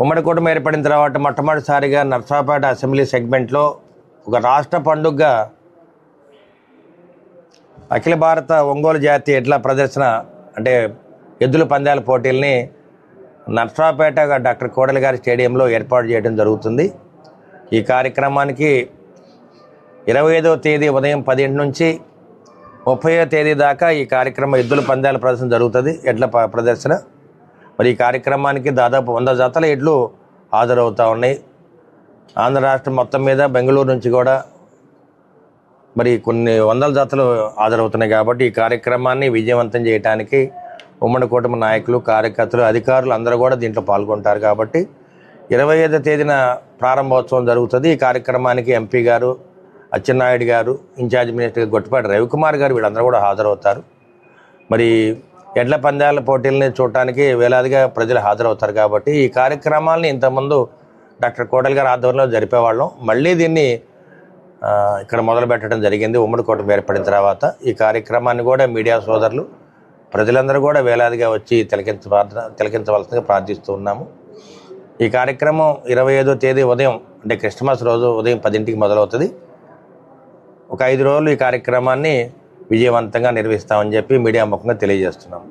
ఉమ్మడి కూటమి ఏర్పడిన తర్వాత మొట్టమొదటిసారిగా నర్సాపేట అసెంబ్లీ సెగ్మెంట్లో ఒక రాష్ట్ర పండుగగా అఖిల భారత ఒంగోలు జాతి ఎడ్ల ప్రదర్శన అంటే ఎద్దుల పందాల పోటీల్ని నర్సరాపేట డాక్టర్ కోడలి గారి స్టేడియంలో ఏర్పాటు చేయడం జరుగుతుంది. ఈ కార్యక్రమానికి ఇరవై ఐదవ తేదీ ఉదయం పదింటి నుంచి ముప్పైవ తేదీ దాకా ఈ కార్యక్రమం ఎద్దుల పందాల ప్రదర్శన జరుగుతుంది ఎడ్ల ప- ప్రదర్శన. మరి ఈ కార్యక్రమానికి దాదాపు వంద జతల ఎడ్లు హాజరవుతూ ఉన్నాయి. ఆంధ్ర రాష్ట్రం మొత్తం మీద బెంగళూరు నుంచి కూడా మరి కొన్ని వందల జాతలు హాజరవుతున్నాయి కాబట్టి ఈ కార్యక్రమాన్ని విజయవంతం చేయడానికి ఉమ్మడి కూటమి నాయకులు కార్యకర్తలు అధికారులు అందరూ కూడా దీంట్లో పాల్గొంటారు కాబట్టి ఇరవై ఐదో తేదీన ప్రారంభోత్సవం జరుగుతుంది. ఈ కార్యక్రమానికి ఎంపీ గారు అచ్చెన్నాయుడు గారు ఇన్ఛార్జ్ మినిస్టర్ గొట్టపాటి రవికుమార్ గారు వీళ్ళందరూ కూడా హాజరవుతారు. మరి ఎడ్ల పందాల పోటీలని చూడటానికి వేలాదిగా ప్రజలు హాజరవుతారు కాబట్టి ఈ కార్యక్రమాలని ఇంతకుముందు డాక్టర్ కోటల్ గారి ఆధ్వర్యంలో జరిపేవాళ్ళం. మళ్ళీ దీన్ని ఇక్కడ మొదలు పెట్టడం జరిగింది. ఉమ్మడి కూటమి ఏర్పడిన తర్వాత ఈ కార్యక్రమాన్ని కూడా మీడియా సోదరులు ప్రజలందరూ కూడా వేలాదిగా వచ్చి తిలకించ తిలకించవలసిందిగా ప్రార్థిస్తూ ఉన్నాము. ఈ కార్యక్రమం ఇరవై ఐదో తేదీ ఉదయం అంటే క్రిస్మస్ రోజు ఉదయం పదింటికి మొదలవుతుంది. ఒక ఐదు రోజులు ఈ కార్యక్రమాన్ని విజయవంతంగా నిర్వహిస్తామని చెప్పి మీడియా ముఖంగా తెలియజేస్తున్నాం.